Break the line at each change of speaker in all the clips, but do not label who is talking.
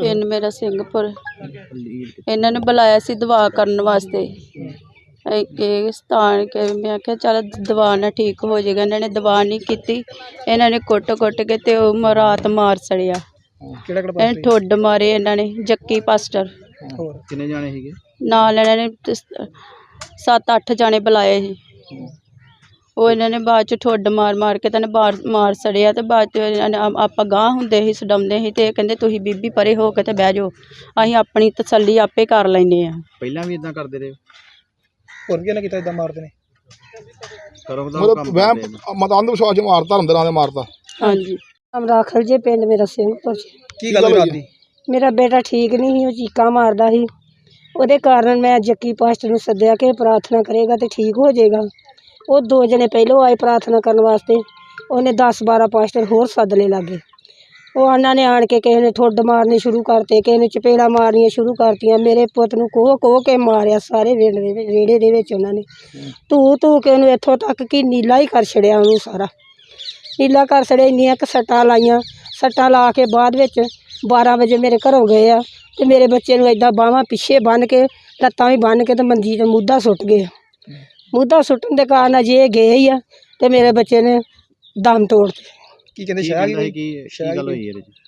ਪਿੰਡ ਮੇਰਾ ਸਿੰਘਪੁਰ। ਇਹਨਾਂ ਨੇ ਬੁਲਾਇਆ ਸੀ ਦਵਾ ਕਰਨ ਵਾਸਤੇ। ਇਹ ਇਹ ਸਥਾਨ ਕੇ ਮੈਂ ਕਿਹਾ ਚੱਲ ਦਵਾ ਨਾਲ ਠੀਕ ਹੋ ਜਾਏਗਾ ਇਹਨਾਂ ਨੇ ਦਵਾ ਨਹੀਂ ਕੀਤੀ। ਇਹਨਾਂ ਨੇ ਕੁੱਟ ਕੁੱਟ ਕੇ ਤੇ ਉਹ ਮ- ਰਾਤ ਮਾਰ ਸੜਿਆ।
ਕਿਹੜਾ ਕਿਹੜਾ
ਇਹ ਠੁੱਡ ਮਾਰੇ ਇਹਨਾਂ ਨੇ ਜੱਕੀ ਪਾਸਟਰ।
ਹੋਰ? ਕਿੰਨੇ ਜਾਣੇ ਸੀਗੇ?
ਨਾਲ ਇਹਨਾਂ ਨੇ ਤ- ਸੱਤ ਅੱਠ ਜਾਣੇ ਬੁਲਾਏ ਸੀ। ਉਹ ਇਹਨਾਂ ਨੇ ਬਾਅਦ ਚ ਠੁੱਡ ਮਾਰ ਮਾਰ ਕੇ ਤਾਂ ਬਾਹਰ ਮਾਰ ਸੜਿਆ ਤੇ ਬਾਅਦ ਚ ਇਹਨਾਂ ਨੇ ਆ- ਆਪਾਂ ਗਾਂਹ ਹੁੰਦੇ ਸੀ ਛਡਾਉਂਦੇ ਸੀ ਤੇ ਇਹ ਕਹਿੰਦੇ ਤੁਸੀਂ ਬੀਬੀ ਪਰੇ ਹੋ ਕੇ ਤੇ ਬਹਿ ਜਾਓ। ਅਸੀਂ ਆਪਣੀ ਤਸੱਲੀ ਆਪੇ ਕਰ ਲੈਨੇ ਆ
ਪਹਿਲਾਂ ਵੀ ਇਦਾਂ ਕਰਦੇ ਰਹੇ? ਹੋਰ ਇਹਨਾਂ ਕੀਤਾ ਇਦਾਂ ਮਾਰਦੇ ਨੇ ਕਰੋ ਦਾ
ਮਤਲਬ ਵਹਿਮ ਮਤ ਅੰਧ ਵਿਸ਼ਵਾਸ ਚ ਮਾਰਤਾ ਅੰਦਰਾਂ ਦੇ ਮਾਰਤਾ।
ਹਾਂਜੀ।
ਅਮਰਾਖਲ ਜੇ ਪਿੰਡ ਮੇਰਾ ਸਿੰਘਪੁਰ ਚ।
ਕੀ ਗੱਲ ਹੋਈ? ਰਾਤ ਦੀ
ਮੇਰਾ ਬੇਟਾ ਠੀਕ ਨਹੀਂ ਸੀ ਉਹ ਚੀਕਾਂ ਮਾਰਦਾ ਸੀ। ਉਹਦੇ ਕਾਰਨ ਮੈਂ ਜੱਕੀ ਪਾਸਟਰ ਨੂੰ ਸੱਦਿਆ ਕਿ ਇਹ ਪ੍ਰਾਰਥਨਾ ਕਰੇਗਾ ਤੇ ਠੀਕ ਹੋ ਜਾਏਗਾ। ਉਹ ਦੋ ਜਣੇ ਪਹਿਲੋਂ ਆਏ ਪ੍ਰਾਰਥਨਾ ਕਰਨ ਵਾਸਤੇ। ਉਹਨੇ 10 12 ਪਾਸਟਰ ਹੋਰ ਸੱਦ ਲਏ ਲਾਗੇ। ਉਹ ਉਹਨਾਂ ਨੇ ਆਣ ਕੇ ਕਿਸੇ ਨੇ ਠੁੱਡ ਮਾਰਨੇ ਸ਼ੁਰੂ ਕਰਤੇ, ਕਿਸੇ ਨੇ ਚਪੇੜਾ ਮਾਰਨੀਆਂ ਸ਼ੁਰੂ ਕਰਤੀਆਂ। ਮੇਰੇ ਪੁੱਤ ਨੂੰ ਕੋਹ ਕੋਹ ਕੇ ਮਾਰਿਆ ਸਾਰੇ ਵਿਹੜੇ ਦੇ ਵਿੱਚ ਵਿਹੜੇ ਦੇ ਵਿੱਚ ਉਹਨਾਂ ਨੇ। ਧੂ ਧੂ ਕੇ ਉਹਨੂੰ ਇੱਥੋਂ ਤੱਕ ਕਿ ਨੀਲਾ ਹੀ ਕਰ ਛੜਿਆ ਉਹਨੂੰ ਸਾਰਾ। ਨੀਲਾ ਕਰ ਛੜਿਆ, ਇੰਨੀਆਂ ਕੁ ਸੱਟਾਂ ਲਾਈਆਂ। ਸੱਟਾਂ ਲਾ ਕੇ ਬਾਅਦ ਵਿੱਚ 12 ਵਜੇ ਮੇਰੇ ਘਰੋਂ ਗਏ ਆ ਤੇ ਮੇਰੇ ਬੱਚੇ ਨੂੰ ਏਦਾਂ ਬਾਹਾਂ ਪਿੱਛੇ ਬੰਨ੍ਹ ਕੇ, ਲੱਤਾਂ ਵੀ ਬੰਨ੍ਹ ਕੇ ਤੇ ਮੰਜੀ ਤੇ ਮੁੱਦਾ ਸੁੱਟ ਗਏ ਮੁੱਦਾ ਸੁੱਟਣ ਦੇ ਕਾਰਨ ਅਜੇ ਇਹ ਗਏ ਹੀ ਆ ਤੇ ਮੇਰੇ ਬੱਚੇ ਨੇ ਦਮ ਤੋੜ ਦਿੱਤੇ।
ਕੀ ਕਹਿੰਦੇ ਸ਼ਾਹ ਕੀ ਕੀ ਗੱਲ ਹੋਈ ਇਹਦੇ ਚ?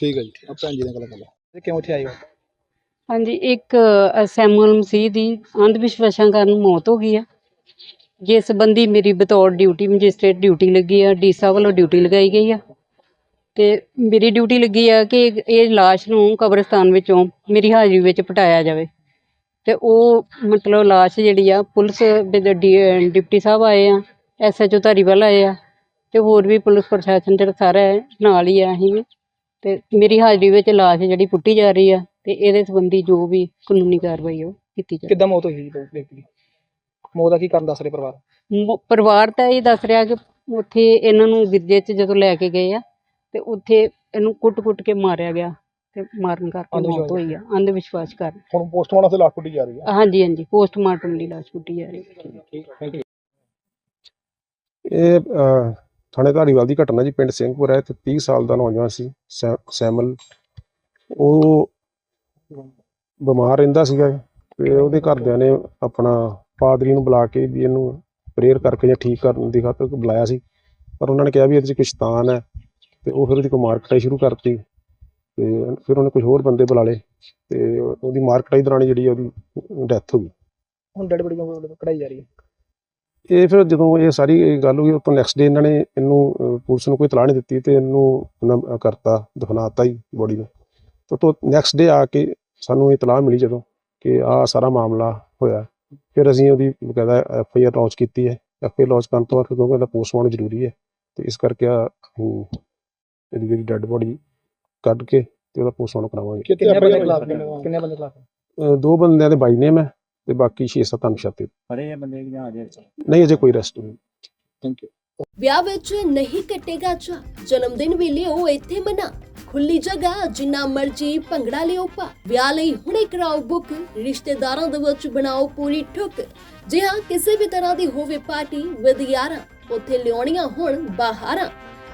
ਠੀਕ ਹੈ ਜੀ ਆ ਭੈਣ ਜੀ ਨਾਲ ਗੱਲ ਕਰ ਲਓ।
ਤੇ ਕਿਉਂ ਇੱਥੇ ਆਏ ਹੋ?
ਹਾਂਜੀ ਇੱਕ ਅ, ਸੈਮੂਅਲ ਮਸੀਹ ਦੀ ਅੰਧ ਵਿਸ਼ਵਾਸਾਂ ਕਾਰਨ ਮੌਤ ਹੋ ਗਈ ਆ। ਜਿਸ ਸੰਬੰਧੀ ਮੇਰੀ ਬਤੌਰ ਡਿਊਟੀ ਮੈਜਿਸਟ੍ਰੇਟ ਡਿਊਟੀ ਲੱਗੀ ਆ ਡੀਸਾ ਵੱਲੋਂ ਡਿਊਟੀ ਲਗਾਈ ਗਈ ਆ। ਤੇ ਮੇਰੀ ਡਿਊਟੀ ਲੱਗੀ ਆ ਕਿ ਇਹ- ਇਹ ਲਾਸ਼ ਨੂੰ ਕਬਰਸਤਾਨ ਵਿੱਚੋਂ ਮੇਰੀ ਹਾਜ਼ਰੀ ਵਿੱਚ ਪਟਾਇਆ ਜਾਵੇ। ਤੇ ਉਹ ਮਤਲਬ ਲਾਸ਼ ਜਿਹੜੀ ਆ ਪੁਲਿਸ ਦੇ ਡ- ਡੀ- ਡਿਪਟੀ ਸਾਹਿਬ ਆਏ ਆ ਐਸਐਚਓ ਧਾਰੀਵਾਲ ਆਏ ਆ। ਤੇ ਹੋਰ ਵੀ ਪੁਲਿਸ ਪ੍ਰਸ਼ਾਸਨ ਜਿਹੜਾ ਸਾਰਾ ਹੈ, ਨਾਲ ਹੀ ਆ ਅਸੀਂ। ਵੀ ਤੇ ਮੇਰੀ ਹਾਜ਼ਰੀ ਵਿੱਚ ਲਾਸ਼ ਜਿਹੜੀ ਪੁੱਟੀ ਜਾ ਰਹੀ ਆ ਤੇ ਇਹਦੇ ਸੰਬੰਧੀ ਜੋ ਵੀ ਕਾਨੂੰਨੀ ਕਾਰਵਾਈ ਉਹ ਕੀਤੀ ਜਾਵੇ।
ਕਿੱਦਾਂ ਮੌਤ ਹੋਈ ਜੀ ਵਿਅਕਤੀ ਦੀ? ਮੌਤ ਦਾ ਕੀ ਕਾਰਨ ਦੱਸ ਰਹੇ ਪਰਿਵਾਰ?
ਮ- ਪਰਿਵਾਰ ਤਾਂ ਇਹ ਦੱਸ ਰਿਹਾ ਕਿ ਉੱਥੇ ਇਹਨਾਂ ਨੂੰ ਗਿਰਜੇ 'ਚ ਜਦੋਂ ਲੈ ਕੇ ਗਏ ਆ ਤੇ ਉੱਥੇ ਇਹਨੂੰ ਕੁੱਟ-ਕੁੱਟ ਕੇ ਮਾਰਿਆ ਗਿਆ ਤੇ ਮਾਰਨ ਕਰਕੇ ਮੌਤ ਹੋਈ ਆ ਅੰਧ ਵਿਸ਼ਵਾਸ ਕਾਰਨ।
ਹੁਣ ਪੋਸਟਮਾਰਟਮ ਤੇ ਲਾਸ਼ ਪੁੱਟੀ ਜਾ ਰਹੀ ਹੈ
ਹਾਂਜੀ ਹਾਂਜੀ ਪੋਸਟਮਾਰਟਮ ਦੀ ਲਾਸ਼ ਪੁੱਟੀ ਜਾ ਰਹੀ ਹੈ
ਇਹ ਅਹ, ਥਾਣੇ ਧਾਰੀਵਾਲ ਦੀ ਘਟਨਾ ਜੀ ਪਿੰਡ ਸਿੰਘਪੁਰ ਹੈ ਤੇ 30 ਸਾਲ ਦਾ ਨੌਜਵਾਨ ਸੀ ਸੈਮਲ। ਉਹ ਬਿਮਾਰ ਰਹਿੰਦਾ ਸੀਗਾ ਤੇ ਉਹਦੇ ਘਰਦਿਆਂ ਨੇ ਆਪਣਾ ਪਾਦਰੀ ਨੂੰ ਬੁਲਾ ਕੇ ਵੀ ਇਹਨੂੰ ਪ੍ਰੇਅਰ ਕਰਕੇ ਜਾਂ ਠੀਕ ਕਰਨ ਦੀ ਖਾਤਰ ਬੁਲਾਇਆ ਸੀ। ਪਰ ਉਹਨਾਂ ਨੇ ਕਿਹਾ ਵੀ ਇਹਦੇ 'ਚ ਕੁਛ ਸ਼ੈਤਾਨ ਹੈ ਤੇ ਉਹ ਫਿਰ ਉਹਦੀ ਕੋਈ ਮਾਰ ਕਟਾਈ ਸ਼ੁਰੂ ਕਰਤੀ ਤੇ ਫਿਰ ਉਹਨੇ ਕੁਝ ਹੋਰ ਬੰਦੇ ਬੁਲਾ ਲਏ ਤੇ ਉਹਦੀ ਮਾਰ ਕਟਾਈ ਦੌਰਾਨ ਜਿਹੜੀ ਉਹਦੀ ਡੈਥ ਹੋ ਗਈ।
ਹੁਣ ਡੈਡ ਬੜੀ ਕਢਾਈ ਜਾ ਰਹੀ ਹੈ।
ਇਹ ਫਿਰ ਜਦੋਂ ਇਹ ਸਾਰੀ ਗੱਲ ਹੋਈ ਉਹ ਤੋਂ ਨੈਕਸਟ ਡੇ ਇਹਨਾਂ ਨੇ ਇਹਨੂੰ ਪੁਲਿਸ ਨੂੰ ਕੋਈ ਤਲਾਹ ਨਹੀਂ ਦਿੱਤੀ ਤੇ ਇਹਨੂੰ ਕਰਤਾ ਦਫਨਾਤਾ ਹੀ ਬੋਡੀ ਨੂੰ। ਤੇ ਤੋਂ ਨੈਕਸਟ ਡੇ ਆ ਕੇ ਸਾਨੂੰ ਇਹ ਤਲਾਹ ਮਿਲੀ ਜਦੋਂ ਕਿ ਆ ਸਾਰਾ ਮਾਮਲਾ ਹੋਇਆ। ਫਿਰ ਅਸੀਂ ਉਹਦੀ ਬਕਾਇਦਾ ਐਫ ਆਈ ਆਰ ਲਾਂਚ ਕੀਤੀ ਹੈ। ਐਫ ਆਈ ਆਰ ਲਾਂਚ ਕਰਨ ਤੋਂ ਬਾਅਦ ਕਿਉਂਕਿ ਇਹਦਾ ਪੋਸਟਮਾਰਟਮ ਜ਼ਰੂਰੀ ਹੈ ਤੇ ਇਸ ਕਰਕੇ ਆ ਇਹਦੀ ਜਿਹੜੀ ਡੈੱਡ ਬੋਡੀ ਕੱਢ ਕੇ ਤੇ ਉਹਦਾ ਪੋਸਟਮਾਰਟਮ ਕਰਾਵਾਂਗੇ।
ਕਿੰਨੇ ਬੰਦੇ ਖਿਲਾਫ ਕਿੰਨੇ ਬੰਦੇ ਖਿਲਾਫ
ਅਹ, ਦੋ ਬੰਦਿਆਂ ਦੇ ਬਾਈ ਨੇਮ ਹੈ। ਤੇ ਬਾਕੀ 6-7 ਅਨਸ਼ਾਤੇ
ਫੜੇ ਆ ਬੰਦੇ ਜਾਂ ਅਜੇ?
ਨਹੀਂ ਅਜੇ ਕੋਈ ਅਰੈਸਟ ਨਹੀਂ।
ਥੈਂਕ ਯੂ
ਵਿਆਹ ਵਿੱਚ ਨਹੀਂ ਕੱਟੇਗਾ ਚਾ ਜਨਮ ਦਿਨ ਵੀ ਲਿਓ ਇੱਥੇ ਮਨਾ। ਖੁੱਲੀ ਜਗ੍ਹਾ ਜਿੰਨਾ ਮਰਜ਼ੀ ਭੰਗੜਾ ਲਿਓ ਪਾ ਵਿਆਹ ਲਈ ਹੁਣੇ ਕਰਾਓ ਬੁੱਕ ਰਿਸ਼ਤੇਦਾਰਾਂ ਦੇ ਵਿੱਚ ਬਣਾਓ ਪੂਰੀ ਠੁੱਕ। ਜੇ ਹਾਂ ਕਿਸੇ ਵੀ ਤਰ੍ਹਾਂ ਦੀ ਹੋਵੇ ਪਾਰਟੀ ਵਿਦ ਯਾਰਾਂ ਉੱਥੇ ਲਿਆਉਣੀਆਂ ਹੁਣ ਬਾਹਰਾਂ।